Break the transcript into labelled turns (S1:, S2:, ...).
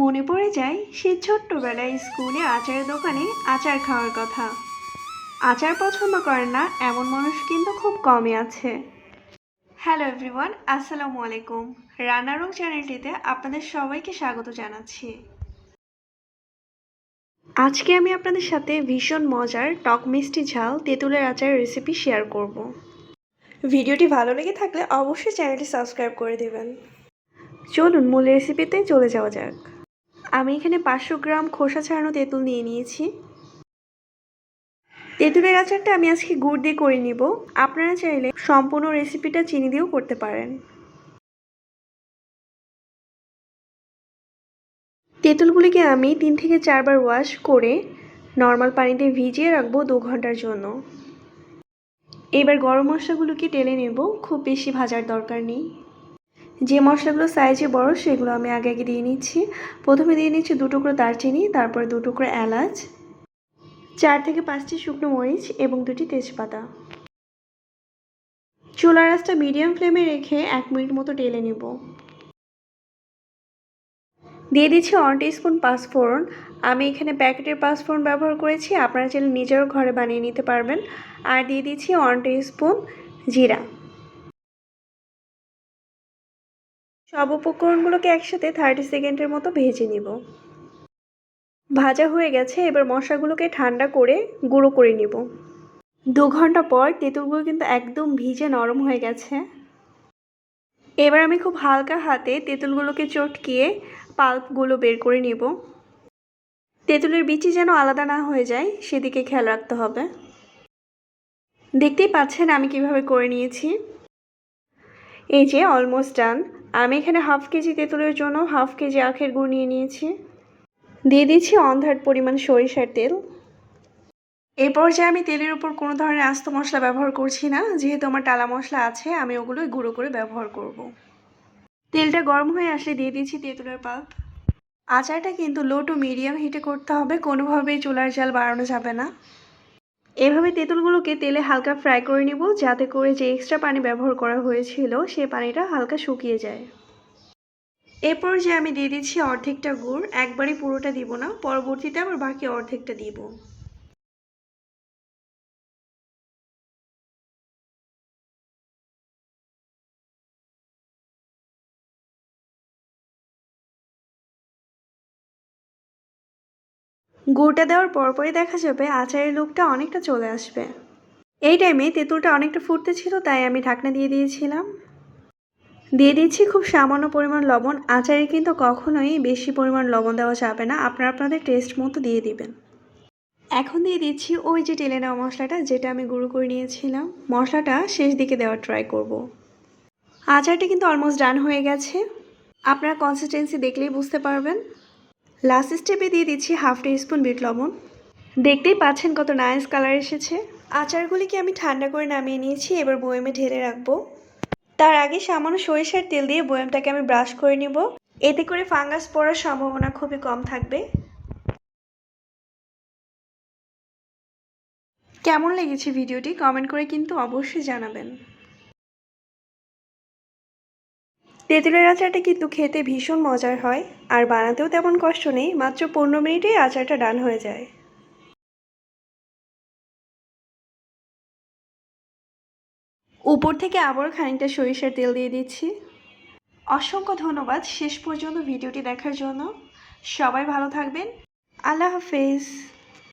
S1: মনে পড়ে যায় সে ছোট্টবেলায় স্কুলে আচারের দোকানে আচার খাওয়ার কথা। আচার পছন্দ করেন না এমন মানুষ কিন্তু খুব কমই আছে। হ্যালো এভরিওয়ান, আসসালামু আলাইকুম। রান্নারং চ্যানেলটিতে আপনাদের সবাইকে স্বাগত জানাচ্ছি। আজকে আমি আপনাদের সাথে ভীষণ মজার টক মিষ্টি ঝাল তেঁতুলের আচারের রেসিপি শেয়ার করব। ভিডিওটি ভালো লেগে থাকলে অবশ্যই চ্যানেলটি সাবস্ক্রাইব করে দেবেন। চলুন মূল রেসিপিতে চলে যাওয়া যাক। আমি এখানে পাঁচশো গ্রাম খোসা ছাড়ানো তেঁতুল নিয়ে নিয়েছি। তেঁতুলের আচারটা আমি আজকে গুড় দিয়ে করে নিব। আপনারা চাইলে সম্পূর্ণ রেসিপিটা চিনি দিয়েও করতে পারেন। তেঁতুলগুলিকে আমি তিন থেকে চারবার ওয়াশ করে নর্মাল পানিতে ভিজিয়ে রাখব দু ঘণ্টার জন্য। এবার গরম মশলাগুলোকে টেলে নেব, খুব বেশি ভাজার দরকার নেই। যে মশলাগুলো সাইজে বড়, সেগুলো আমি আগে আগে দিয়ে নিচ্ছি। প্রথমে দিয়ে নিচ্ছি দু টুকরো দারচিনি, তারপরে দু টুকরো এলাচ, চার থেকে পাঁচটি শুকনো মরিচ এবং দুটি তেজপাতা। চুলা রাসটা মিডিয়াম ফ্লেমে রেখে এক মিনিট মতো টেলে নেব। দিয়ে দিচ্ছি ওয়ান স্পুন পাঁচফোড়ন। আমি এখানে প্যাকেটের পাঁচফোড়ন ব্যবহার করেছি, আপনারা চাইলে নিজেরও ঘরে বানিয়ে নিতে পারবেন। আর দিয়ে দিচ্ছি ওয়ান স্পুন জিরা। সব উপকরণগুলোকে একসাথে থার্টি সেকেন্ডের মতো ভেজে নিব। ভাজা হয়ে গেছে, এবার মশলাগুলোকে ঠান্ডা করে গুঁড়ো করে নিব। দু ঘণ্টা পর তেঁতুলগুলো কিন্তু একদম ভিজে নরম হয়ে গেছে। এবার আমি খুব হালকা হাতে তেঁতুলগুলোকে চটকিয়ে পাল্পগুলো বের করে নিব। তেঁতুলের বিচি যেন আলাদা না হয়ে যায়, সেদিকে খেয়াল রাখতে হবে। দেখতেই পাচ্ছেন আমি কীভাবে করে নিয়েছি। এই যে অলমোস্ট ডান আমি এখানে হাফ কেজি তেঁতুলের জন্য হাফ কেজি আখের গুড় নিয়ে নিয়েছি। দিয়ে দিচ্ছি অন্ধার পরিমাণ সরিষার তেল। এই পর্যায়ে আমি তেলের উপর কোনো ধরনের আস্ত মশলা ব্যবহার করছি না। যেহেতু আমার টালা মশলা আছে, আমি ওগুলোই গুঁড়ো করে ব্যবহার করব। তেলটা গরম হয়ে আসলে দিয়ে দিচ্ছি তেঁতুলের পাল্প। আচারটা কিন্তু লো টু মিডিয়াম হিটে করতে হবে। কোনোভাবেই চুলার জাল বাড়ানো যাবে না। এভাবে তেঁতুলগুলোকে তেলে হালকা ফ্রাই করে নিব, যাতে করে যে এক্সট্রা পানি ব্যবহার করা হয়েছিল, সে পানিটা হালকা শুকিয়ে যায়। এরপর যে আমি দিয়ে দিচ্ছি অর্ধেকটা গুড়, একবারই পুরোটা দিব না, পরবর্তীতে আবার বাকি অর্ধেকটা দিব। গুড়টা দেওয়ার পরপরই দেখা যাবে আচারের লুকটা অনেকটা চলে আসবে। এই টাইমে তেঁতুলটা অনেকটা ফুটতে ছিল, তাই আমি ঢাকনা দিয়ে দিয়েছিলাম। দিয়ে দিচ্ছি খুব সামান্য পরিমাণ লবণ। আচারে কিন্তু কখনোই বেশি পরিমাণ লবণ দেওয়া যাবে না। আপনারা আপনাদের টেস্ট মতো দিয়ে দিবেন। এখন দিয়ে দিচ্ছি ওই যে টেলে নেওয়া মশলাটা, যেটা আমি গুঁড়ো করে নিয়েছিলাম। মশলাটা শেষ দিকে দেওয়ার ট্রাই করব। আচারটা কিন্তু অলমোস্ট ডান হয়ে গেছে। আপনারা কনসিস্টেন্সি দেখলেই বুঝতে পারবেন। লাস্ট স্টেপে দিয়ে দিচ্ছি হাফ টি স্পুন বিট লবণ। দেখতেই পাচ্ছেন কত নাইস কালার এসেছে। আচারগুলিকে আমি ঠান্ডা করে নামিয়ে নিয়েছি, এবার বয়েমে ঢেলে রাখব। তার আগে সামান্য সরিষার তেল দিয়ে বয়ামটাকে আমি ব্রাশ করে নিব। এতে করে ফাঙ্গাস পড়ার সম্ভাবনা খুবই কম থাকবে। কেমন লেগেছে ভিডিওটি কমেন্ট করে কিন্তু অবশ্যই জানাবেন। তেঁতুলের আচারটা কিন্তু খেতে ভীষণ মজার হয়, আর বানাতেও তেমন কষ্ট নেই, মাত্র পনেরো মিনিটেই আচারটা ডান হয়ে যায়। উপর থেকে আবার খানিকটা সরিষার তেল দিয়ে দিচ্ছি। অসংখ্য ধন্যবাদ শেষ পর্যন্ত ভিডিওটি দেখার জন্য। সবাই ভালো থাকবেন। আল্লাহ হাফেজ।